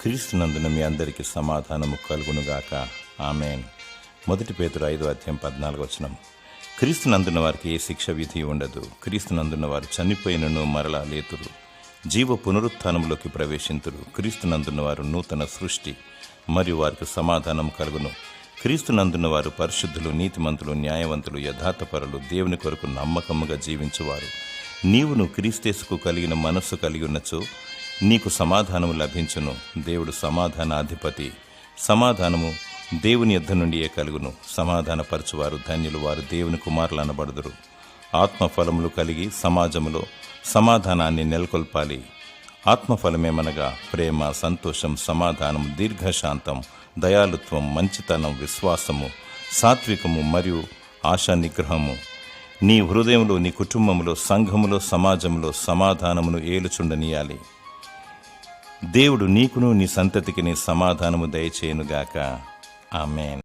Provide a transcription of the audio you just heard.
క్రీస్తునందున మీ అందరికీ సమాధానము కలుగునుగాక. ఆమెన్. మొదటి పేతురు ఐదు అధ్యాయం పద్నాలుగు వచనం. క్రీస్తునందున వారికి ఏ శిక్ష విధి ఉండదు. క్రీస్తునందున వారు చనిపోయినను మరలా లేతురు. జీవ పునరుత్నంలోకి ప్రవేశింతురు. క్రీస్తునందున వారు నూతన సృష్టి మరియు వారికి సమాధానం కలుగును. క్రీస్తునందున వారు పరిశుద్ధులు నీతిమంతులు న్యాయవంతులు యథార్థపరులు దేవుని కొరకు నమ్మకముగా జీవించువారు. నీవును క్రీస్తేసుకు కలిగిన మనస్సు కలిగి ఉన్నచో నీకు సమాధానము లభించును. దేవుడు సమాధానాధిపతి. సమాధానము దేవుని యుద్ధ నుండియే కలుగును. సమాధానపరచువారు ధన్యులు వారు దేవుని కుమారులు అనబడుదురు. ఆత్మఫలములు కలిగి సమాజములో సమాధానాన్ని నెలకొల్పాలి. ఆత్మఫలమేమనగా ప్రేమ సంతోషం సమాధానం దీర్ఘశాంతం దయాలుత్వం మంచితనం విశ్వాసము సాత్వికము మరియు ఆశా నిగ్రహము నీ హృదయంలో నీ కుటుంబంలో సంఘములో సమాజంలో సమాధానమును ఏలుచుండనీయాలి. దేవుడు నీకును నీ సంతతికి నీ సమాధానము దయచేయునుగాక. ఆమెన్.